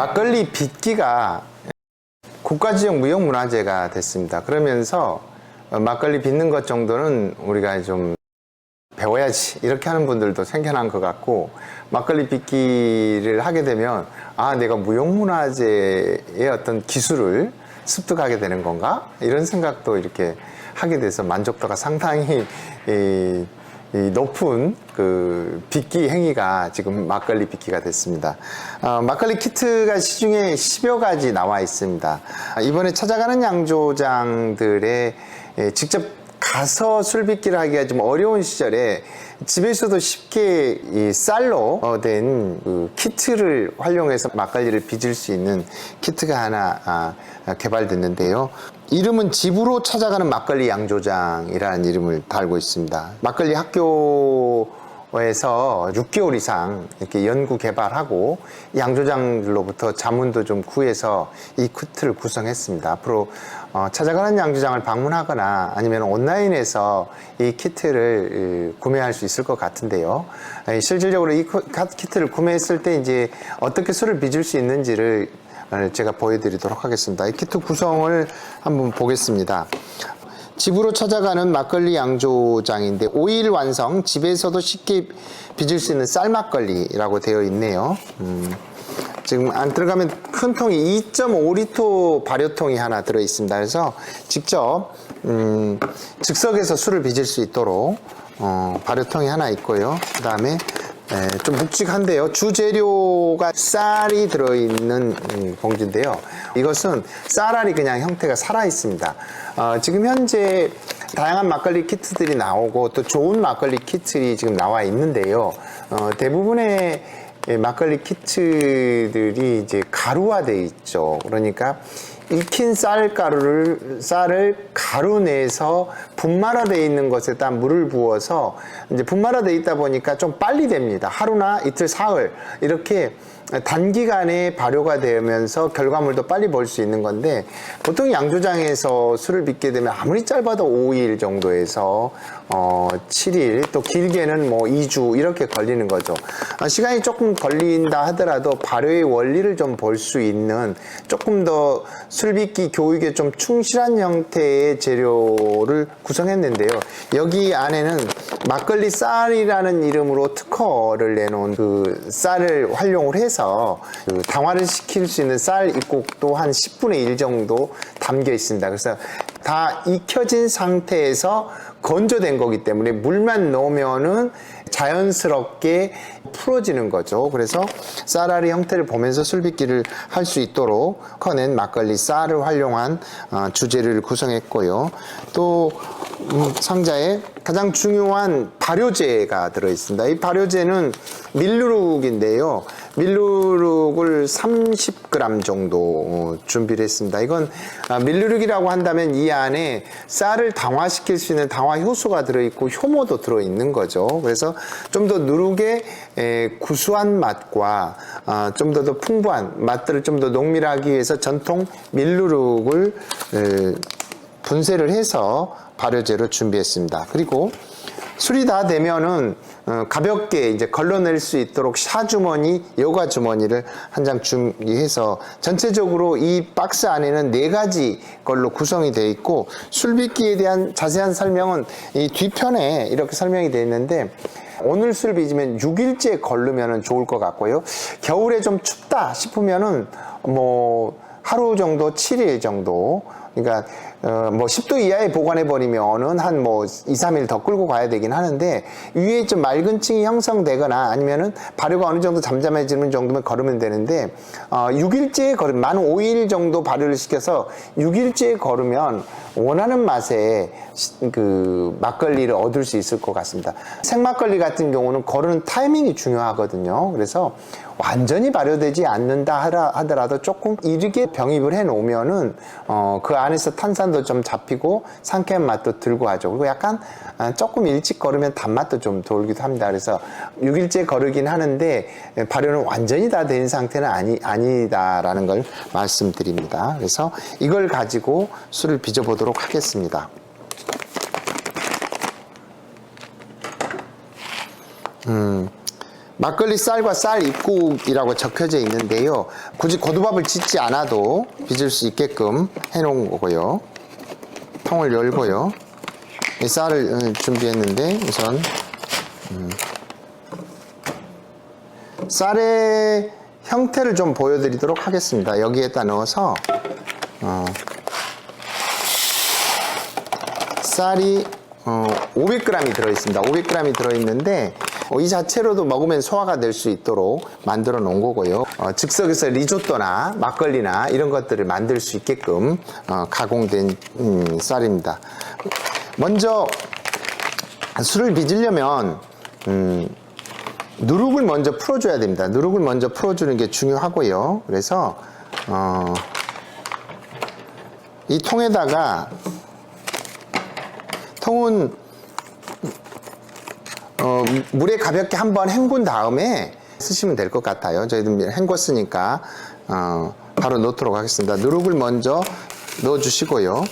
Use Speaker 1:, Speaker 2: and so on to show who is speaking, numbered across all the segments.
Speaker 1: 막걸리 빚기가 국가지역 무형문화재가 됐습니다. 그러면서 어, 막걸리 빚는 것 정도는 우리가 좀 배워야지 이렇게 하는 분들도 생겨난 것 같고 막걸리 빚기를 하게 되면 아 내가 무형문화재의 어떤 기술을 습득하게 되는 건가 이런 생각도 이렇게 하게 돼서 만족도가 상당히 이, 이 높은 그 빚기 행위가 지금 막걸리 빚기가 됐습니다. 어, 막걸리 키트가 시중에 10여 가지 나와 있습니다. 아, 이번에 찾아가는 양조장들에 예, 직접 가서 술 빚기를 하기가 좀 어려운 시절에 집에서도 쉽게 이 쌀로 어, 된그 키트를 활용해서 막걸리를 빚을 수 있는 키트가 하나 아, 아, 개발됐는데요. 이름은 집으로 찾아가는 막걸리 양조장이라는 이름을 달고 있습니다. 막걸리 학교 에서 6개월 이상 이렇게 연구 개발하고 양조장들로부터 자문도 좀 구해서 이 키트를 구성했습니다. 앞으로 어, 찾아가는 양조장을 방문하거나 아니면 온라인에서 이 키트를 이, 구매할 수 있을 것 같은데요. 에, 실질적으로 이 키트를 구매했을 때 이제 어떻게 술을 빚을 수 있는지를 어, 제가 보여드리도록 하겠습니다. 이 키트 구성을 한번 보겠습니다. 집으로 찾아가는 막걸리 양조장인데 5일 완성 집에서도 쉽게 빚을 수 있는 쌀막걸리라고 되어 있네요. 음, 지금 안 들어가면 큰 통이 2.5리터 발효통이 하나 들어 있습니다. 그래서 직접 음, 즉석에서 술을 빚을 수 있도록 어, 발효통이 하나 있고요. 그 다음에 예, 좀 묵직한데요. 주재료가 쌀이 들어있는 음, 봉지인데요. 이것은 쌀알이 그냥 형태가 살아 있습니다. 어, 지금 현재 다양한 막걸리 키트들이 나오고 또 좋은 막걸리 키트들이 지금 나와 있는데요. 어, 대부분의 예, 막걸리 키트들이 이제 가루화돼 있죠. 그러니까 익힌 쌀가루를 쌀을 가루 내서 분말화되어 있는 것에다 물을 부어서 이제 분말화되어 있다 보니까 좀 빨리 됩니다. 하루나 이틀, 사흘 이렇게 단기간에 발효가 되면서 결과물도 빨리 볼 수 있는 건데 보통 양조장에서 술을 빚게 되면 아무리 짧아도 5일 정도에서 어 7일 또 길게는 뭐 2주 이렇게 걸리는 거죠. 아, 시간이 조금 걸린다 하더라도 발효의 원리를 좀 볼 수 있는 조금 더 술빚기 교육에 좀 충실한 형태의 재료를 구성했는데요. 여기 안에는 막걸리 쌀이라는 이름으로 특허를 내놓은 그 쌀을 활용을 해서 그 당화를 시킬 수 있는 쌀 입곡도 한 10분의 1 정도 담겨 있습니다. 그래서 다 익혀진 상태에서 건조된 거기 때문에 물만 넣으면은 자연스럽게 풀어지는 거죠. 그래서 쌀알이 형태를 보면서 술빚기를 할 수 있도록 커낸 막걸리 쌀을 활용한 어, 주재료를 구성했고요. 또 음, 상자에 가장 중요한 발효제가 들어 있습니다. 이 발효제는 밀누룩인데요. 밀누룩을 30g 정도 어, 준비를 했습니다. 이건 아, 밀누룩이라고 한다면 이 안에 쌀을 당화시킬 수 있는 당화 효소가 들어있고 효모도 들어있는 거죠. 그래서 좀 더 누룩의 에, 구수한 맛과 아, 좀더 더 풍부한 맛들을 좀 더 농밀하기 위해서 전통 밀누룩을 에, 분쇄를 해서 발효제로 준비했습니다. 그리고 술이 다 되면은 어, 가볍게 이제 걸러낼 수 있도록 샤주머니, 여과 주머니를 한 장 준비해서 전체적으로 이 박스 안에는 네 가지 걸로 구성이 되어 있고 술빚기에 대한 자세한 설명은 이 뒤편에 이렇게 설명이 되어 있는데 오늘 술 빚으면 6일째 걸르면 좋을 것 같고요. 겨울에 좀 춥다 싶으면은 뭐 하루 정도, 7일 정도. 그러니까 어, 뭐 10도 이하에 보관해 버리면은 한 뭐 2, 3일 더 끌고 가야 되긴 하는데 위에 좀 맑은 층이 형성되거나 아니면은 발효가 어느 정도 잠잠해지는 정도면 걸으면 되는데 어, 6일째 걸음 만 5일 정도 발효를 시켜서 6일째 걸으면 원하는 시- 그 막걸리를 얻을 수 있을 것 같습니다. 생막걸리 같은 경우는 거르는 타이밍이 중요하거든요. 그래서 완전히 발효되지 않는다 하더라도 조금 이르게 병입을 해 놓으면은 어, 그 안에서 탄산도 좀 잡히고 상쾌한 맛도 들고 하죠. 그리고 약간 아, 조금 일찍 걸으면 단맛도 좀 돌기도 합니다. 그래서 6일째 거르긴 하는데 에, 발효는 완전히 다 된 상태는 아니, 아니다라는 걸 말씀드립니다. 그래서 이걸 가지고 술을 빚어 보도록 하겠습니다. 막걸리 쌀과 쌀 입국이라고 적혀져 있는데요. 굳이 고두밥을 짓지 않아도 빚을 수 있게끔 해놓은 거고요. 통을 열고요. 이 쌀을 어, 준비했는데 우선 음, 쌀의 형태를 좀 보여드리도록 하겠습니다. 여기에다 넣어서 어, 쌀이 어, 500g이 들어있습니다. 500g이 들어있는데 어, 이 자체로도 먹으면 소화가 될 수 있도록 만들어 놓은 거고요. 어, 즉석에서 리조또나 막걸리나 이런 것들을 만들 수 있게끔 어, 가공된 음, 쌀입니다. 먼저 술을 빚으려면 음, 누룩을 먼저 풀어줘야 됩니다. 누룩을 먼저 풀어주는 게 중요하고요. 그래서 어, 이 통에다가 통은 어, 물에 가볍게 한번 헹군 다음에 쓰시면 될 것 같아요. 저희도 헹궜으니까 어, 바로 넣도록 하겠습니다. 누룩을 먼저 넣어주시고요.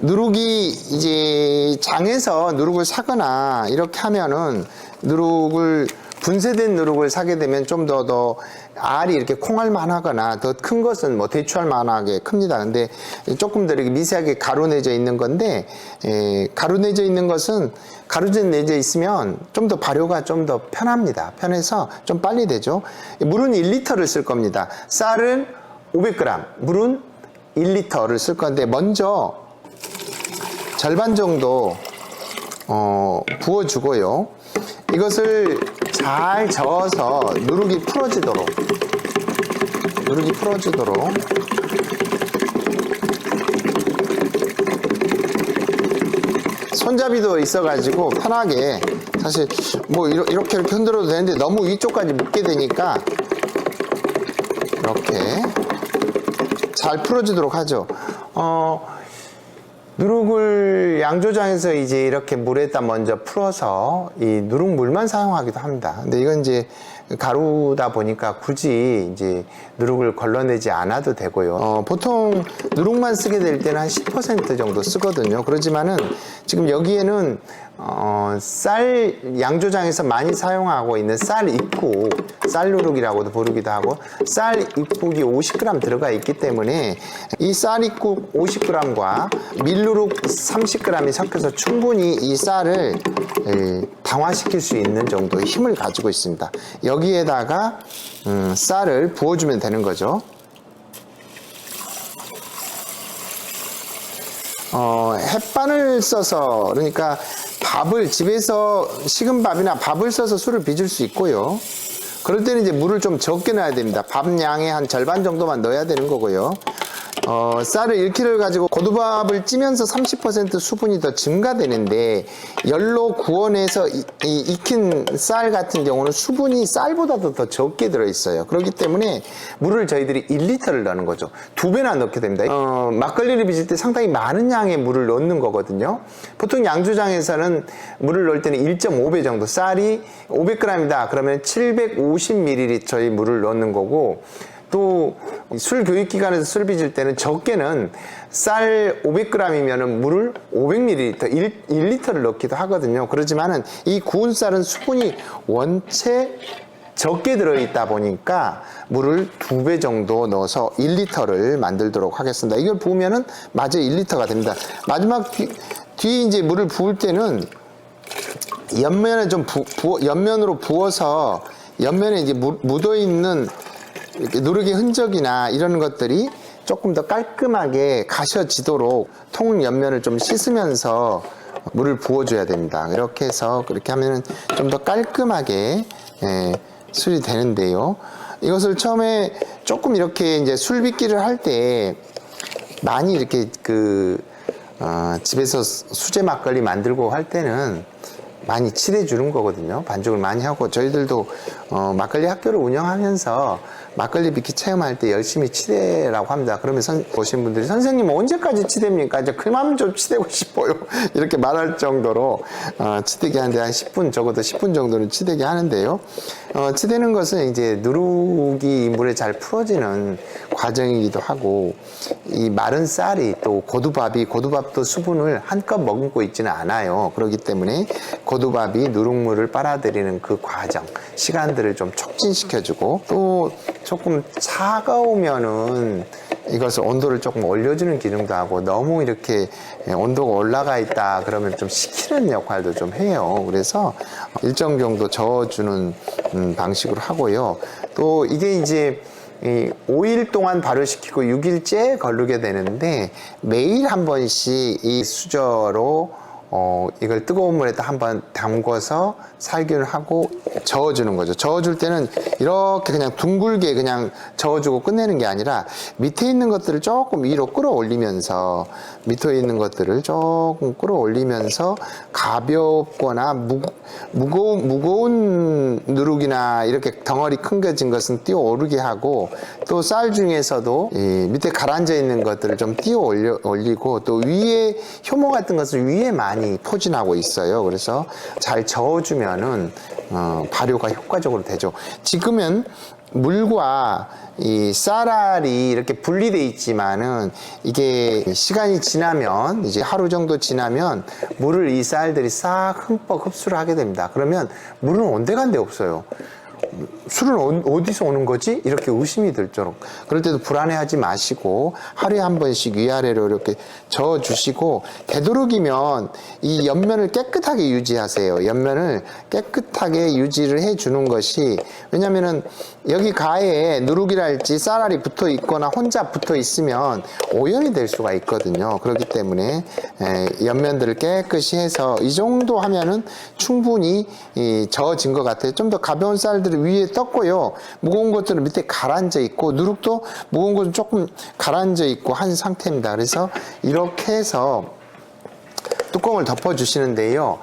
Speaker 1: 누룩이 이제 장에서 누룩을 사거나 이렇게 하면은 누룩을 분쇄된 누룩을 사게 되면 좀 더더 알이 이렇게 콩알만 하거나 더 큰 것은 뭐 대추알만 하게 큽니다. 근데 조금 더 이렇게 미세하게 가루내져 있는 건데 에, 가루내져 있는 것은 가루전 내져 있으면 좀 더 발효가 좀 더 편합니다. 편해서 좀 빨리 되죠. 물은 1리터를 쓸 겁니다. 쌀은 500g, 물은 1리터를 쓸 건데 먼저 절반 정도 어, 부어주고요. 이것을 잘 저어서 누룩이 풀어지도록 누룩이 풀어지도록 손잡이도 있어가지고 편하게 사실 뭐 이렇게 이렇게 흔들어도 되는데 너무 위쪽까지 묶게 되니까 이렇게 잘 풀어지도록 하죠. 어, 누룩을 양조장에서 이제 이렇게 물에다 먼저 풀어서 이 누룩물만 사용하기도 합니다. 근데 이건 이제 가루다 보니까 굳이 이제 누룩을 걸러내지 않아도 되고요. 어, 보통 누룩만 쓰게 될 때는 한 10% 정도 쓰거든요. 그렇지만은 지금 여기에는 어, 쌀 양조장에서 많이 사용하고 있는 쌀 입국, 쌀 누룩이라고도 부르기도 하고 쌀 입국이 50g 들어가 있기 때문에 이 쌀 입국 50g과 밀누룩 30g이 섞여서 충분히 이 쌀을 에, 당화시킬 수 있는 정도의 힘을 가지고 있습니다. 여기에다가 음, 쌀을 부어주면 되는 거죠. 어, 햇반을 써서 그러니까 밥을 집에서 식은 밥이나 밥을 써서 술을 빚을 수 있고요. 그럴 때는 이제 물을 좀 적게 넣어야 됩니다. 밥 양의 한 절반 정도만 넣어야 되는 거고요. 어, 쌀을 1kg를 가지고 고두밥을 찌면서 30% 수분이 더 증가되는데 열로 구워내서 이- 이 익힌 쌀 같은 경우는 수분이 쌀보다도 더 적게 들어있어요. 그렇기 때문에 물을 저희들이 1리터를 넣는 거죠. 두 배나 넣게 됩니다. 어, 막걸리를 빚을 때 상당히 많은 양의 물을 넣는 거거든요. 보통 양조장에서는 물을 넣을 때는 1.5배 정도 쌀이 500g이다 그러면 750ml의 물을 넣는 거고 또 술 교육 기관에서 술 빚을 때는 적게는 쌀 500g이면은 물을 500ml, 1, 1리터를 넣기도 하거든요. 그렇지만은 이 구운 쌀은 수분이 원체 적게 들어있다 보니까 물을 두 배 정도 넣어서 1리터를 만들도록 하겠습니다. 이걸 부으면은 마저 1리터가 됩니다. 마지막 뒤, 뒤에 이제 물을 부을 때는 옆면에 좀 부, 부- 옆면으로 부어서 옆면에 이제 묻어 있는 이렇게 누르기 흔적이나 이런 것들이 조금 더 깔끔하게 가셔지도록 통 옆면을 좀 씻으면서 물을 부어줘야 됩니다. 이렇게 해서 그렇게 하면은 좀더 깔끔하게 예, 술이 되는데요. 이것을 처음에 조금 이렇게 이제 술 빚기를 할 때 많이 이렇게 그 어, 집에서 수제 막걸리 만들고 할 때는 많이 칠해 주는 거거든요. 반죽을 많이 하고 저희들도 어, 막걸리 학교를 운영하면서 막걸리 빚기 체험할 때 열심히 치대라고 합니다. 그러면 선, 오신 분들이 선생님 언제까지 치댑니까? 이제 그만 좀 치대고 싶어요. 이렇게 말할 정도로 어, 치대기 하는데 한 10분 적어도 10분 정도는 치대기 하는데요. 어, 치대는 것은 이제 누룩이 이 물에 잘 풀어지는 과정이기도 하고 이 마른 쌀이 또 고두밥이 고두밥도 수분을 한껏 머금고 있지는 않아요. 그렇기 때문에 고두밥이 누룩물을 빨아들이는 그 과정 시간들을 좀 촉진시켜주고 또 조금 차가우면은 이것을 온도를 조금 올려주는 기능도 하고 너무 이렇게 온도가 올라가 있다 그러면 좀 식히는 역할도 좀 해요. 그래서 일정 정도 저어주는 음, 방식으로 하고요. 또 이게 이제 이 5일 동안 발효시키고 6일째 걸르게 되는데 매일 한 번씩 이 수저로 어, 이걸 뜨거운 물에다 한번 담궈서 살균을 하고 저어주는 거죠. 저어줄 때는 이렇게 그냥 둥글게 그냥 저어주고 끝내는 게 아니라 밑에 있는 것들을 조금 위로 끌어올리면서 밑에 있는 것들을 조금 끌어올리면서 가볍거나 무, 무거운, 무거운 누룩이나 이렇게 덩어리 큰 거진 것은 띄어 오르게 하고 또 쌀 중에서도 이 밑에 가라앉아 있는 것들을 좀 띄어 올려, 올리고 또 위에 효모 같은 것을 위에 많이 포진하고 있어요. 그래서 잘 저어주면은 어, 발효가 효과적으로 되죠. 지금은 물과 이 쌀알이 이렇게 분리돼 있지만은 이게 시간이 지나면 이제 하루 정도 지나면 물을 이 쌀들이 싹 흠뻑 흡수를 하게 됩니다. 그러면 물은 온데간데 없어요. 술은 어- 어디서 오는 거지? 이렇게 의심이 들 정도. 그럴 때도 불안해하지 마시고 하루에 한 번씩 위아래로 이렇게 저어 주시고 되도록이면 이 옆면을 깨끗하게 유지하세요. 옆면을 깨끗하게 유지를 해 주는 것이 왜냐면은 여기 가에 누룩이랄지 쌀알이 붙어 있거나 혼자 붙어 있으면 오염이 될 수가 있거든요. 그렇기 때문에 에, 옆면들을 깨끗이 해서 이 정도 하면은 충분히 이 저어진 것 같아요. 좀 더 가벼운 쌀들 을 위에 떴고요. 무거운 것들은 밑에 가라앉아 있고 누룩도 무거운 것은 조금 가라앉아 있고 한 상태입니다. 그래서 이렇게 해서 뚜껑을 덮어 주시는데요.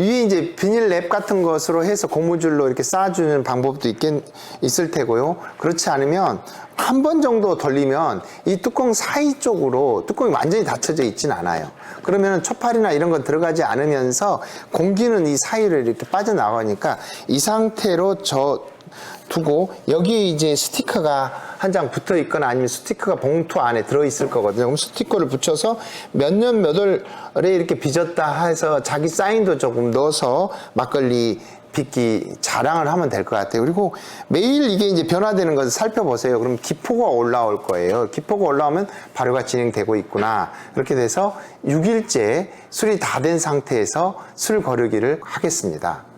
Speaker 1: 위에 이제 비닐랩 같은 것으로 해서 고무줄로 이렇게 쌓아주는 방법도 있겠, 있을 테고요. 그렇지 않으면 한 번 정도 돌리면 이 뚜껑 사이 쪽으로 뚜껑이 완전히 닫혀져 있진 않아요. 그러면 초파리나 이런 건 들어가지 않으면서 공기는 이 사이를 이렇게 빠져나가니까 이 상태로 저 두고 여기에 이제 스티커가 한 장 붙어 있거나 아니면 스티커가 봉투 안에 들어 있을 거거든요. 그럼 스티커를 붙여서 몇 년 몇 월에 이렇게 빚었다 해서 자기 사인도 조금 넣어서 막걸리 빚기 자랑을 하면 될 것 같아요. 그리고 매일 이게 이제 변화되는 것을 살펴보세요. 그럼 기포가 올라올 거예요. 기포가 올라오면 발효가 진행되고 있구나. 그렇게 돼서 6일째 술이 다 된 상태에서 술 거르기를 하겠습니다.